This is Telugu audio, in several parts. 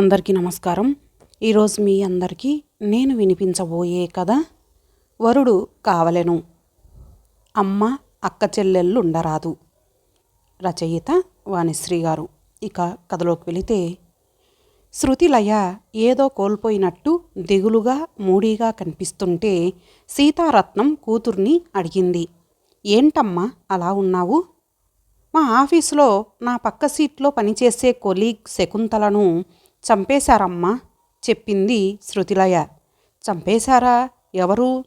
అందరికీ నమస్కారం. ఈరోజు మీ అందరికీ నేను వినిపించబోయే కథ వరుడు కావలెను. అమ్మ అక్క చెల్లెళ్ళు ఉండరాదు. రచయిత వాణిశ్రీ గారు. ఇక కథలోకి వెళితే శృతిలయ ఏదో కోల్పోయినట్టు దిగులుగా మూడీగా కనిపిస్తుంటే సీతారత్నం కూతుర్ని అడిగింది. ఏంటమ్మా అలా ఉన్నావు? మా ఆఫీసులో నా పక్క సీట్లో పనిచేసే కొలీగ్ శకుంతలను చంపేశారమ్మా చెప్పింది శృతిలయ. చంపేశారా? ఎవరు?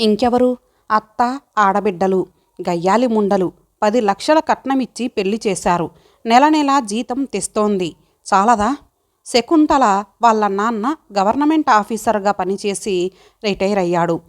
ఇంకెవరు? అత్త ఆడబిడ్డలు గయ్యాలి ముండలు. పది లక్షల కట్నమిచ్చి పెళ్ళి చేశారు. నెల నెలా జీతం తెస్తోంది. చాలదా? శకుంతల వాళ్ళ నాన్న గవర్నమెంట్ ఆఫీసర్గా పనిచేసి రిటైర్ అయ్యాడు.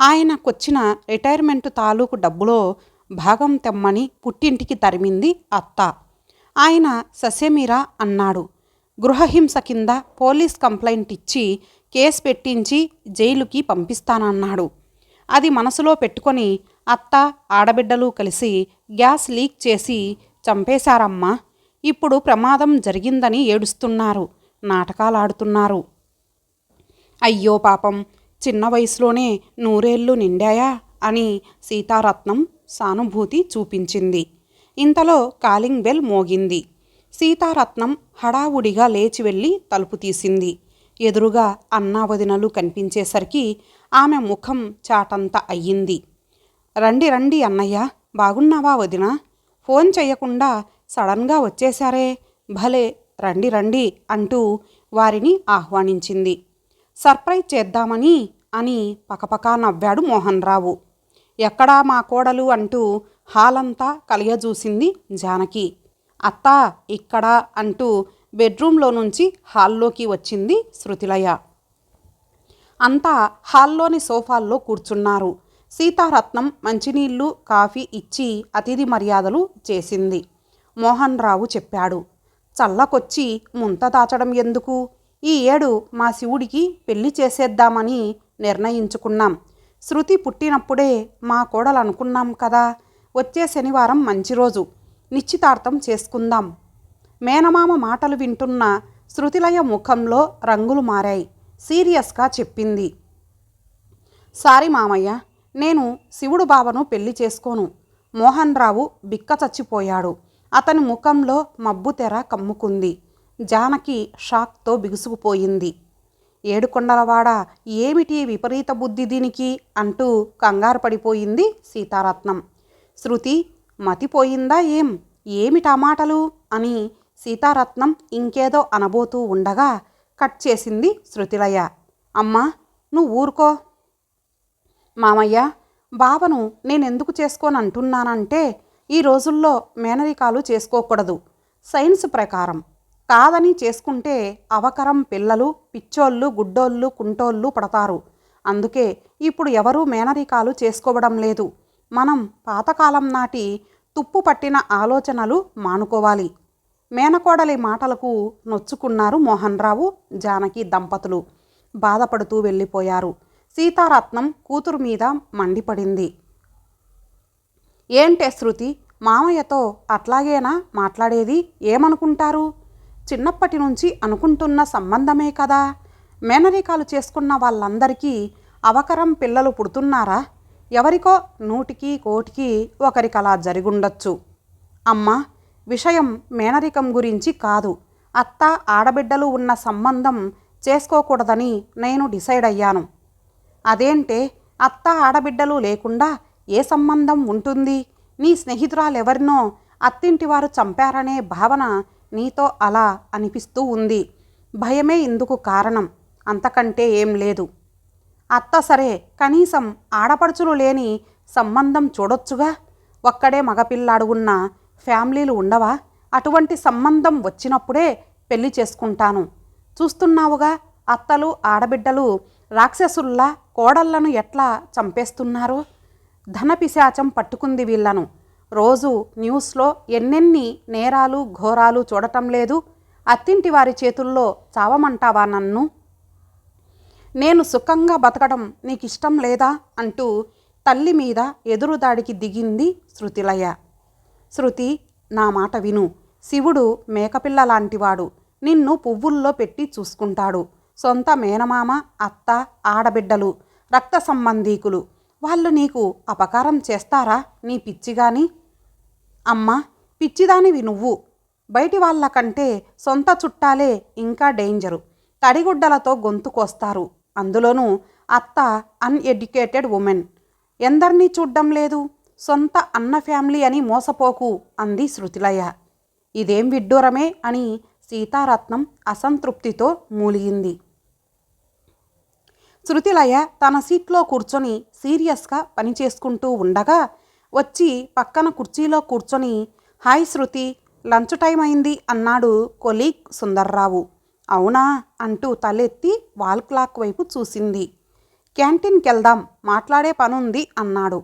ఆయనకొచ్చిన రిటైర్మెంట్ తాలూకు డబ్బులో భాగం తెమ్మని పుట్టింటికి తరిమింది అత్త. ఆయన ససేమీరా అన్నాడు. గృహహింస కింద పోలీస్ కంప్లైంట్ ఇచ్చి కేసు పెట్టించి జైలుకి పంపిస్తానన్నాడు. అది మనసులో పెట్టుకొని అత్త ఆడబిడ్డలు కలిసి గ్యాస్ లీక్ చేసి చంపేశారమ్మా. ఇప్పుడు ప్రమాదం జరిగిందని ఏడుస్తున్నారు. నాటకాలాడుతున్నారు. అయ్యో పాపం చిన్న వయసులోనే నూరేళ్ళు నిండాయా అని సీతారత్నం సానుభూతి చూపించింది. ఇంతలో కాలింగ్ బెల్ మోగింది. సీతారత్నం హడావుడిగా లేచి వెళ్ళి తలుపు తీసింది. ఎదురుగా అన్నా వదినలు కనిపించేసరికి ఆమె ముఖం చాటంత అయ్యింది. రండి రండి అన్నయ్య బాగున్నావా వదిన? ఫోన్ చేయకుండా సడన్గా వచ్చేశారే. భలే రండి రండి అంటూ వారిని ఆహ్వానించింది. సర్ప్రైజ్ చేద్దామని అని పకపకా నవ్వాడు మోహన్ రావు ఎక్కడా మా కోడలు అంటూ హాలంతా కలియజూసింది జానకి. అత్త ఇక్కడ అంటూ బెడ్రూమ్లో నుంచి హాల్లోకి వచ్చింది శృతిలయ. అంతా హాల్లోని సోఫాల్లో కూర్చున్నారు. సీతారత్నం మంచినీళ్ళు కాఫీ ఇచ్చి అతిథి మర్యాదలు చేసింది. మోహన్ రావు చెప్పాడు చల్లకొచ్చి ముంత దాచడం ఎందుకు? ఈ ఏడు మా శివుడికి పెళ్ళి చేసేద్దామని నిర్ణయించుకున్నాం. శృతి పుట్టినప్పుడే మా కోడలు అనుకున్నాం కదా. వచ్చే శనివారం మంచి రోజు. నిశ్చితార్థం చేసుకుందాం. మేనమామ మాటలు వింటున్న శృతిలయ ముఖంలో రంగులు మారాయి. సీరియస్గా చెప్పింది. సారీ మామయ్య నేను శివుడు బావను పెళ్ళి చేసుకోను. మోహన్ రావు బిక్క చచ్చిపోయాడు. అతని ముఖంలో మబ్బు తెర కమ్ముకుంది. జానకి షాక్తో బిగుసుకుపోయింది. ఏడుకొండలవాడ ఏమిటి విపరీత బుద్ధి దీనికి అంటూ కంగారు పడిపోయింది సీతారత్నం. శృతి మతిపోయిందా ఏం? ఏమిటా మాటలు? అని సీతారత్నం ఇంకేదో అనబోతూ ఉండగా కట్ చేసింది శృతిలయ. అమ్మా నువ్వు ఊరుకో. మామయ్య బావను నేనెందుకు చేసుకోనంటున్నానంటే ఈ రోజుల్లో మేనరికాలు చేసుకోకూడదు. సైన్స్ ప్రకారం కాదని చేసుకుంటే అవకరం పిల్లలు పిచ్చోళ్ళు గుడ్డోళ్ళు కుంటోళ్ళు పడతారు. అందుకే ఇప్పుడు ఎవరూ మేనరికాలు చేసుకోవడం లేదు. మనం పాతకాలం నాటి తుప్పు పట్టిన ఆలోచనలు మానుకోవాలి. మేనకోడలి మాటలకు నొచ్చుకున్నారు మోహన్ రావు జానకి దంపతులు. బాధపడుతూ వెళ్ళిపోయారు. సీతారత్నం కూతురు మీద మండిపడింది. ఏంటే శృతి మామయ్యతో అట్లాగేనా మాట్లాడేది? ఏమనుకుంటారు? చిన్నప్పటి నుంచి అనుకుంటున్న సంబంధమే కదా. మేనరికాలు చేసుకున్న వాళ్ళందరికీ అవకరం పిల్లలు పుడుతున్నారా? ఎవరికో నూటికి కోటికి ఒకరికి అలా జరిగుండొచ్చు. అమ్మా విషయం మేనరికం గురించి కాదు. అత్త ఆడబిడ్డలు ఉన్న సంబంధం చేసుకోకూడదని నేను డిసైడ్ అయ్యాను. అదేంటే అత్త ఆడబిడ్డలు లేకుండా ఏ సంబంధం ఉంటుంది? నీ స్నేహితురాలెవరినో అత్తింటివారు చంపారనే భావన నీతో అలా అనిపిస్తూ ఉంది. భయమే ఇందుకు కారణం. అంతకంటే ఏం లేదు. అత్త సరే కనీసం ఆడపడుచులు లేని సంబంధం చూడొచ్చుగా? ఒక్కడే మగపిల్లాడు ఉన్న ఫ్యామిలీలు ఉండవా? అటువంటి సంబంధం వచ్చినప్పుడే పెళ్ళి చేసుకుంటాను. చూస్తున్నావుగా అత్తలు ఆడబిడ్డలు రాక్షసుల్లా కోడళ్ళను ఎట్లా చంపేస్తున్నారు? ధనపిశాచం పట్టుకుంది వీళ్ళను రోజు న్యూస్లో ఎన్నెన్ని నేరాలు ఘోరాలు చూడటం లేదు. అత్తింటి వారి చేతుల్లో చావమంటావా నన్ను? నేను సుఖంగా బతకడం నీకు ఇష్టం లేదా? అంటూ తల్లి మీద ఎదురుదాడికి దిగింది శృతిలయ. శృతి నా మాట విను. శివుడు మేకపిల్ల లాంటివాడు. నిన్ను పువ్వుల్లో పెట్టి చూసుకుంటాడు. సొంత మేనమామ అత్త ఆడబిడ్డలు రక్త సంబంధీకులు. వాళ్ళు నీకు అపకారం చేస్తారా? నీ పిచ్చిగాని? అమ్మా పిచ్చిదానివి నువ్వు. బయటి వాళ్ళ కంటే సొంత చుట్టాలే ఇంకా డేంజరు. తడిగుడ్డలతో గొంతు కోస్తారు. అందులోనూ అత్త అన్ఎడ్యుకేటెడ్ ఉమెన్ ఎందరినీ చూడ్డం లేదు? సొంత అన్న ఫ్యామిలీ అని మోసపోకు అంది శృతిలయ. ఇదేం విడ్డూరమే అని సీతారత్నం అసంతృప్తితో మూలిగింది. శృతిలయ తన సీట్లో కూర్చొని సీరియస్గా పని చేసుకుంటూ ఉండగా వచ్చి పక్కన కుర్చీలో కూర్చొని హాయ్ శృతి లంచ్ టైం అయింది అన్నాడు కొలీగ్ సుందర్రావు. అవునా అంటూ తలెత్తి వాల్ క్లాక్ వైపు చూసింది. క్యాంటీన్కి వెళ్దాం మాట్లాడే పనుంది అన్నాడు.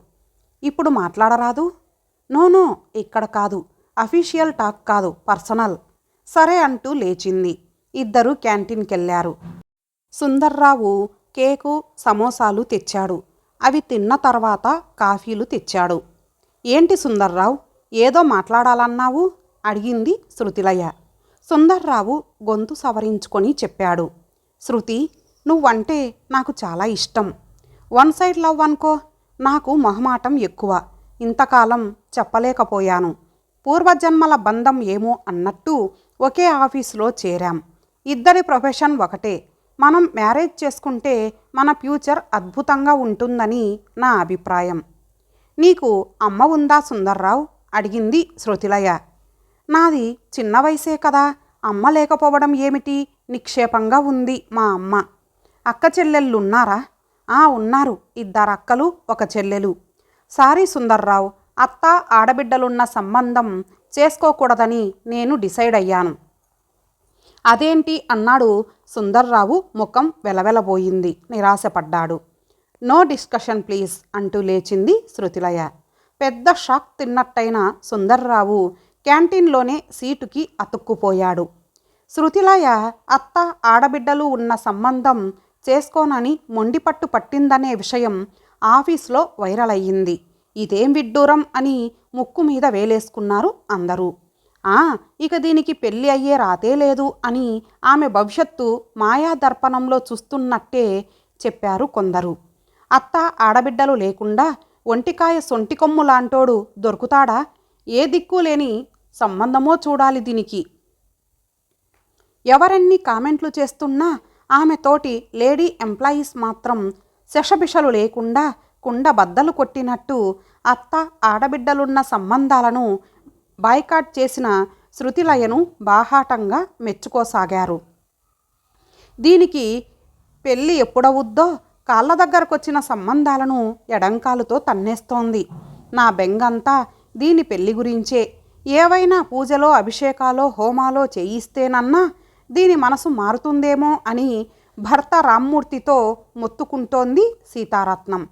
ఇప్పుడు మాట్లాడరాదు? నోనో ఇక్కడ కాదు. అఫీషియల్ టాక్ కాదు పర్సనల్. సరే అంటూ లేచింది. ఇద్దరు క్యాంటీన్కి వెళ్ళారు సుందర్రావు కేకు సమోసాలు తెచ్చాడు. అవి తిన్న తర్వాత కాఫీలు తెచ్చాడు. ఏంటి సుందర్రావు? ఏదో మాట్లాడాలన్నావు? అడిగింది శృతిలయ. సుందర్రావు గొంతు సవరించుకొని చెప్పాడు. శృతి నువ్వంటే నాకు చాలా ఇష్టం. వన్ సైడ్ లవ్ అనుకో నాకు మొహమాటం ఎక్కువ. ఇంతకాలం చెప్పలేకపోయాను. పూర్వజన్మల బంధం ఏమో అన్నట్టు ఒకే ఆఫీసులో చేరాం. ఇద్దరి ప్రొఫెషన్ ఒకటే. మనం మ్యారేజ్ చేసుకుంటే మన ఫ్యూచర్ అద్భుతంగా ఉంటుందని నా అభిప్రాయం. నీకు అమ్మ ఉందా సుందర్రావు? అడిగింది శృతిలయ. నాది చిన్న వయసే కదా. అమ్మ లేకపోవడం ఏమిటి? నిక్షేపంగా ఉంది మా అమ్మ. అక్క చెల్లెళ్ళున్నారా? ఆ ఉన్నారు. ఇద్దరు అక్కలు ఒక చెల్లెలు. సారీ సుందర్రావు అత్త ఆడబిడ్డలున్న సంబంధం చేసుకోకూడదని నేను డిసైడ్ అయ్యాను. అదేంటి అన్నాడు సుందర్రావు ముఖం వెలవెలబోయింది. నిరాశపడ్డాడు. నో డిస్కషన్ ప్లీజ్ అంటూ లేచింది శృతిలయ. పెద్ద షాక్ తిన్నట్టయిన సుందర్రావు క్యాంటీన్లోనే సీటుకి అతుక్కుపోయాడు. శృతిలయ అత్త ఆడబిడ్డలు ఉన్న సంబంధం చేసుకోనని మొండిపట్టు పట్టిందనే విషయం ఆఫీస్లో వైరల్ అయ్యింది ఇదేం విడ్డూరం అని ముక్కు మీద వేలేసుకున్నారు అందరూ. ఆ ఇక దీనికి పెళ్ళి అయ్యే రాతే లేదు అని ఆమె భవిష్యత్తు మాయాదర్పణంలో చూస్తున్నట్టే చెప్పారు కొందరు. అత్త ఆడబిడ్డలు లేకుండా ఒంటికాయ సొంటికొమ్ము లాంటోడు దొరుకుతాడా? ఏ దిక్కు లేని సంబంధమో చూడాలి దీనికి. ఎవరెన్ని కామెంట్లు చేస్తున్నా ఆమె తోటి లేడీ ఎంప్లాయీస్ మాత్రం శషబిషలు లేకుండా కుండ బద్దలు కొట్టినట్టు అత్త ఆడబిడ్డలున్న సంబంధాలను బాయ్కాట్ చేసిన శృతిలయను బాహాటంగా మెచ్చుకోసాగారు. దీనికి పెళ్ళి ఎప్పుడవుద్దో కాళ్ళ దగ్గరకొచ్చిన సంబంధాలను ఎడంకాలుతో తన్నేస్తోంది. నా బెంగంతా దీని పెళ్ళి గురించే ఏవైనా పూజలో అభిషేకాలో హోమాలో చేయిస్తేనన్నా దీని మనసు మారుతుందేమో అని భర్త రామ్మూర్తితో మొత్తుకుంటోంది సీతారత్నం.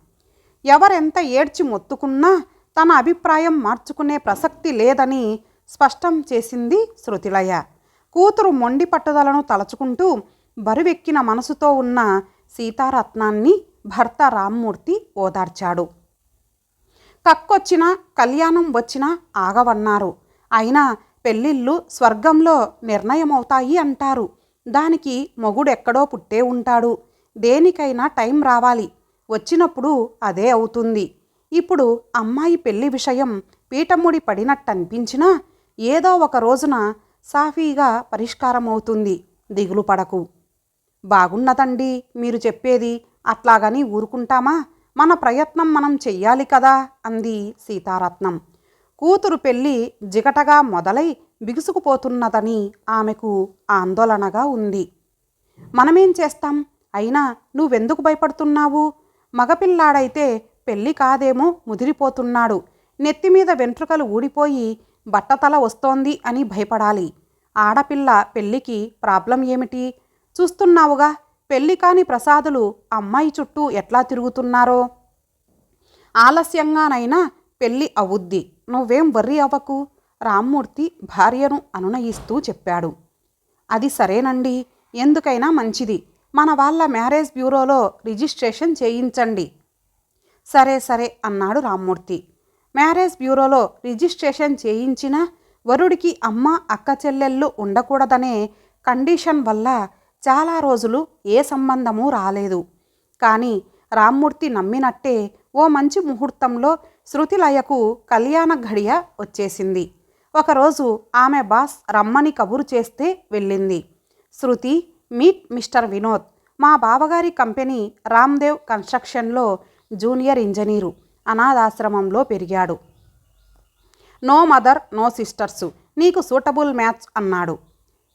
ఎవరెంత ఏడ్చి మొత్తుకున్నా తన అభిప్రాయం మార్చుకునే ప్రసక్తి లేదని స్పష్టం చేసింది శృతిలయ. కూతురు మొండి పట్టుదలను తలచుకుంటూ బరువెక్కిన మనసుతో ఉన్న సీతారత్నాన్ని భర్త రామ్మూర్తి ఓదార్చాడు. కక్కొచ్చినా కళ్యాణం వచ్చినా ఆగవన్నారు. అయినా పెళ్ళిళ్ళు స్వర్గంలో నిర్ణయమవుతాయి అంటారు. దానికి మొగుడెక్కడో పుట్టే ఉంటాడు. దేనికైనా టైం రావాలి. వచ్చినప్పుడు అదే అవుతుంది. ఇప్పుడు అమ్మాయి పెళ్ళి విషయం పీఠముడి పడినట్టనిపించినా ఏదో ఒక రోజున సాఫీగా పరిష్కారం అవుతుంది దిగులు పడకు. బాగున్నదండి మీరు చెప్పేది. అట్లాగని ఊరుకుంటామా? మన ప్రయత్నం మనం చెయ్యాలి కదా అంది సీతారత్నం. కూతురు పెళ్ళి జిగటగా మొదలై బిగుసుకుపోతున్నదని ఆమెకు ఆందోళనగా ఉంది. మనమేం చేస్తాం? అయినా నువ్వెందుకు భయపడుతున్నావు? మగపిల్లాడైతే పెళ్ళి కాదేమో ముదిరిపోతున్నాడు. నెత్తిమీద వెంట్రుకలు ఊడిపోయి బట్టతల వస్తోంది అని భయపడాలి. ఆడపిల్ల పెళ్ళికి ప్రాబ్లం ఏమిటి? చూస్తున్నావుగా పెళ్ళి కాని ప్రసాదులు అమ్మాయి చుట్టూ ఎట్లా తిరుగుతున్నారో? ఆలస్యంగానైనా పెళ్ళి అవుద్ది. నువ్వేం వర్రీ అవ్వకు? రామ్మూర్తి భార్యను అనునయిస్తూ చెప్పాడు. అది సరేనండి ఎందుకైనా మంచిది. మన వాళ్ళ మ్యారేజ్ బ్యూరోలో రిజిస్ట్రేషన్ చేయించండి. సరే సరే అన్నాడు రామ్మూర్తి. మ్యారేజ్ బ్యూరోలో రిజిస్ట్రేషన్ చేయించిన వరుడికి అమ్మ అక్క చెల్లెళ్ళు ఉండకూడదనే కండిషన్ వల్ల చాలా రోజులు ఏ సంబంధము రాలేదు. కానీ రామ్మూర్తి నమ్మినట్టే ఓ మంచి ముహూర్తంలో శృతిలయకు కళ్యాణ ఘడియ వచ్చేసింది. ఒకరోజు ఆమె బాస్ రమ్మని కబురు చేస్తే వెళ్ళింది. Shruti meet mister Vinod. మా బావగారి కంపెనీ రామ్దేవ్ కన్స్ట్రక్షన్లో జూనియర్ ఇంజనీరు. అనాథాశ్రమంలో పెరిగాడు. No mother no sisters. నీకు సూటబుల్ మ్యాచ్ అన్నాడు.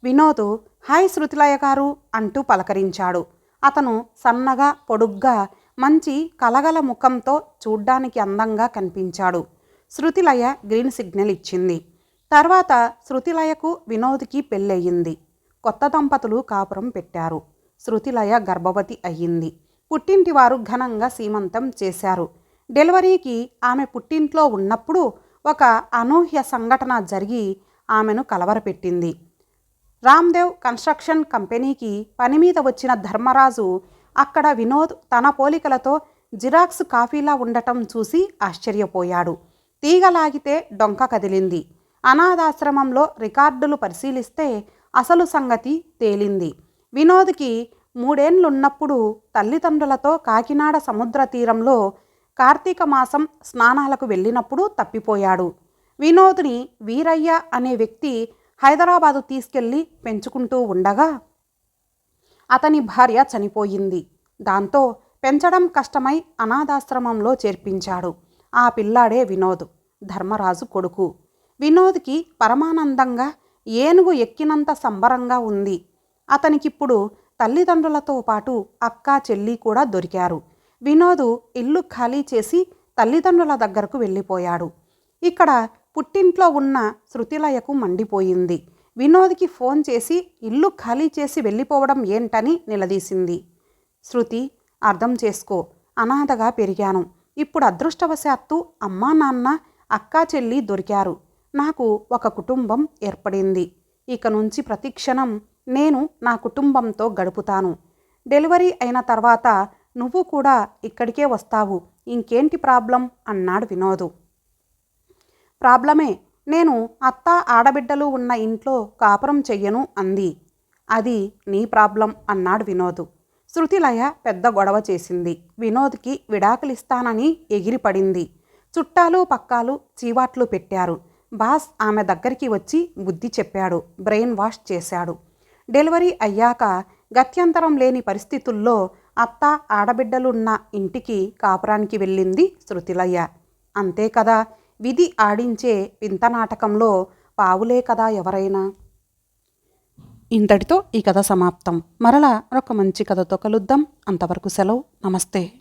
వినోద్ హాయ్ శృతిలయ గారు అంటూ పలకరించాడు. అతను సన్నగా పొడుగ్గా మంచి కలగల ముఖంతో చూడ్డానికి అందంగా కనిపించాడు. శృతిలయ గ్రీన్ సిగ్నల్ ఇచ్చింది. తర్వాత శృతిలయకు వినోద్కి పెళ్ళయింది. కొత్త దంపతులు కాపురం పెట్టారు. శృతిలయ గర్భవతి అయ్యింది. పుట్టింటి వారు ఘనంగా సీమంతం చేశారు. డెలివరీకి ఆమె పుట్టింట్లో ఉన్నప్పుడు ఒక అనూహ్య సంఘటన జరిగి ఆమెను కలవరపెట్టింది. రామ్దేవ్ కన్స్ట్రక్షన్ కంపెనీకి పని మీద వచ్చిన ధర్మరాజు అక్కడ వినోద్ తన పోలికలతో జిరాక్స్ కాఫీలా ఉండటం చూసి ఆశ్చర్యపోయాడు. తీగలాగితే డొంక కదిలింది. అనాథాశ్రమంలో రికార్డులు పరిశీలిస్తే అసలు సంగతి తేలింది. వినోద్కి మూడేండ్లున్నప్పుడు తల్లిదండ్రులతో కాకినాడ సముద్ర తీరంలో కార్తీక మాసం స్నానాలకు వెళ్ళినప్పుడు తప్పిపోయాడు. వినోద్ని వీరయ్య అనే వ్యక్తి హైదరాబాదు తీసుకెళ్ళి పెంచుకుంటూ ఉండగా అతని భార్య చనిపోయింది. దాంతో పెంచడం కష్టమై అనాథాశ్రమంలో చేర్పించాడు. ఆ పిల్లాడే వినోద్ ధర్మరాజు కొడుకు. వినోద్కి పరమానందంగా ఏనుగు ఎక్కినంత సంబరంగా ఉంది. అతనికిప్పుడు తల్లిదండ్రులతో పాటు అక్క చెల్లి కూడా దొరికారు. వినోదు ఇల్లు ఖాళీ చేసి తల్లిదండ్రుల దగ్గరకు వెళ్ళిపోయాడు. ఇక్కడ పుట్టింట్లో ఉన్న శృతిలయకు మండిపోయింది. వినోద్కి ఫోన్ చేసి ఇల్లు ఖాళీ చేసి వెళ్ళిపోవడం ఏంటని నిలదీసింది. శృతి అర్థం చేసుకో అనాథగా పెరిగాను. ఇప్పుడు అదృష్టవశాత్తు అమ్మా నాన్న అక్కా చెల్లి దొరికారు. నాకు ఒక కుటుంబం ఏర్పడింది. ఇక నుంచి ప్రతిక్షణం నేను నా కుటుంబంతో గడుపుతాను. డెలివరీ అయిన తర్వాత నువ్వు కూడా ఇక్కడికే వస్తావు. ఇంకేంటి ప్రాబ్లం? అన్నాడు వినోదు. ప్రాబ్లమే నేను అత్త ఆడబిడ్డలు ఉన్న ఇంట్లో కాపురం చెయ్యను అంది. అది నీ ప్రాబ్లం అన్నాడు వినోద్. శృతిలయ పెద్ద గొడవ చేసింది. వినోద్కి విడాకులిస్తానని ఎగిరిపడింది. చుట్టాలు పక్కాలు చీవాట్లు పెట్టారు. బాస్ ఆమె దగ్గరికి వచ్చి బుద్ధి చెప్పాడు. బ్రెయిన్ వాష్ చేశాడు. డెలివరీ అయ్యాక గత్యంతరం లేని పరిస్థితుల్లో అత్త ఆడబిడ్డలున్న ఇంటికి కాపురానికి వెళ్ళింది శృతిలయ్య అంతే కదా? విధి ఆడించే వింత నాటకంలో పావులే కదా ఎవరైనా. ఇంతటితో ఈ కథ సమాప్తం. మరలా మరొక మంచి కథతో కలుద్దాం. అంతవరకు సెలవు. నమస్తే.